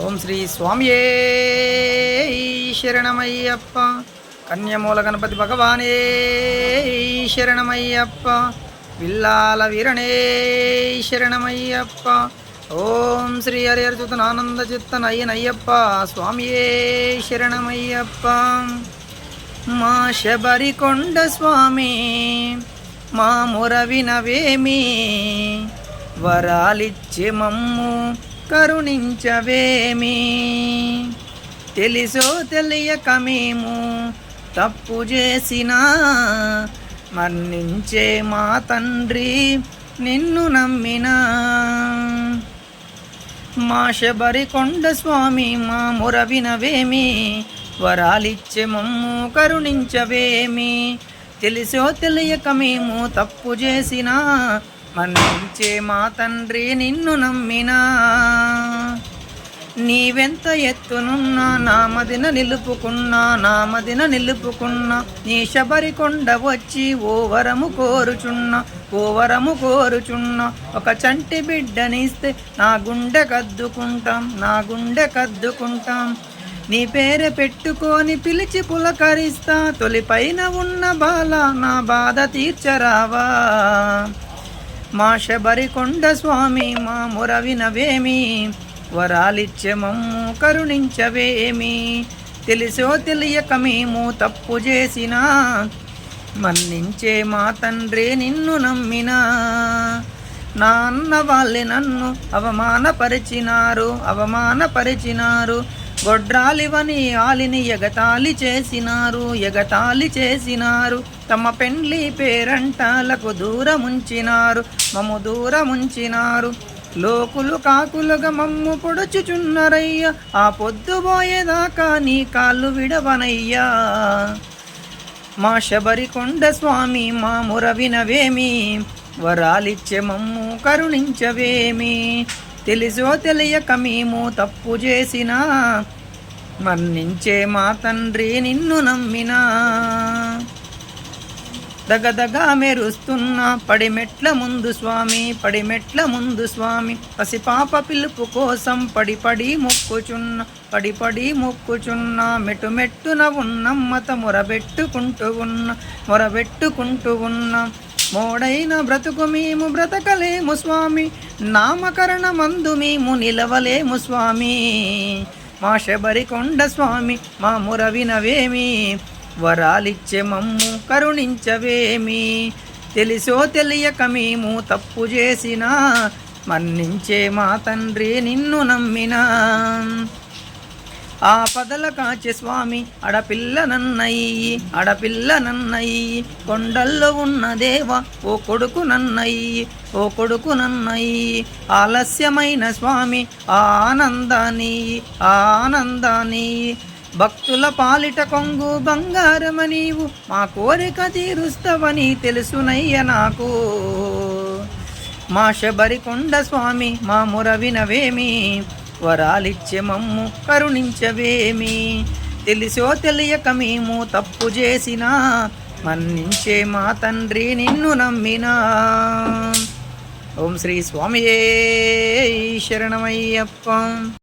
ఓం శ్రీ స్వామియే శరణమయ్యప్ప. కన్యమూల గణపతి భగవానే శరణమయ్యప్ప. విల్లాల వీరణే శరణమయ్యప్ప. ఓం శ్రీ హరిహరచుతనానంద చిత్తనయ్యనయ్యప్ప స్వామియే శరణమయ్యప్ప. మా శబరికొండ స్వామి మా మురవినవేమి వరాలిచ్చే మమ్ము కరుణించవేమి? తెలిసో తెలియక మేము తప్పు చేసినా మన్నించే మా తండ్రి నిన్ను నమ్మినా. మా శబరికొండ స్వామి మా ముర వినవేమి? వరాలిచ్చే మమ్ము కరుణించవేమి? తెలిసో తెలియక మేము తప్పు చేసినా మన్నించే మా తండ్రి నిన్ను నమ్మినా. నీవెంత ఎత్తునున్నా నామదిన నిలుపుకున్నా నామదిన నిలుపుకున్నా. నీ శబరికొండ వచ్చి ఓవరము కోరుచున్నా ఓవరము కోరుచున్నా. ఒక చంటి బిడ్డనిస్తే నా గుండె కద్దుకుంటాం నా గుండె కద్దుకుంటాం. నీ పేరు పెట్టుకొని పిలిచి పులకరిస్తా తొలిపైన ఉన్న బాల నా బాధ తీర్చరావా. మా శబరికొండ స్వామి మా ముర వినవేమి వరాలిచ్చే మమ్ము కరుణించవేమి? తెలిసో తెలియక మేము తప్పు చేసినా మన్నించే మా తండ్రి నిన్ను నమ్మినా. నా అన్న వాళ్ళే నన్ను అవమానపరిచినారు అవమానపరిచినారు. గొడ్రాలివని ఆలిని ఎగతాళి చేసినారు ఎగతాళి చేసినారు. తమ పెండ్లి పేరంటాలకు దూరముంచినారు మమ్ము దూరముంచినారు. లోకులు కాకులుగా మమ్ము పొడుచుచున్నరయ్య ఆ పొద్దుపోయేదాకా నీ కాళ్ళు విడవనయ్యా. మా శబరికొండ స్వామి మా మురవినవేమి వరాలిచ్చే మమ్ము కరుణించవేమి. తెలిసో తెలియక మేము తప్పు చేసినా మన్నించే మా తండ్రి నిన్ను నమ్మినా. దగదగా మెరుస్తున్న పడిమెట్ల ముందు స్వామి పడిమెట్ల ముందు స్వామి. పసిపాప పిలుపు కోసం పడి పడి మొక్కుచున్న పడి పడి మొక్కుచున్న మెటు మెట్టున ఉన్నమ్మత మొరబెట్టుకుంటూ ఉన్న మొరబెట్టుకుంటూ ఉన్న. మోడైన బ్రతుకు మేము బ్రతకలేము స్వామి. నామకరణ మందు మేము నిలవలేము స్వామి. మా శబరికొండ స్వామి మా మురవినవేమి? వరాలిచ్చే మమ్ము కరుణించవేమి? తెలిసో తెలియక మేము తప్పు చేసినా మన్నించే మా తండ్రి నిన్ను నమ్మినా. ఆ పదల కాచె స్వామి అడపిల్ల నన్నయ్యి అడపిల్ల నన్నయ్యి కొండల్లో ఉన్న దేవ ఓ కొడుకు నన్నయ్యి ఓ కొడుకు నన్నయ్యి ఆలస్యమైన స్వామి ఆనందాని ఆనందాన్ని ఆనందాన్ని భక్తుల పాలిట కొంగు బంగారమ నీవు మా కోరిక తీరుస్తవని తెలుసునయ్య నాకు. మా శబరికొండ స్వామి మా మురవినవేమి వరాలిచ్చే మమ్ము కరుణించవేమి? తెలిసో తెలియక మేము తప్పు చేసినా మన్నించే మా తండ్రి నిన్ను నమ్మినా. ఓం శ్రీ స్వామియే శరణమయ్యప్ప.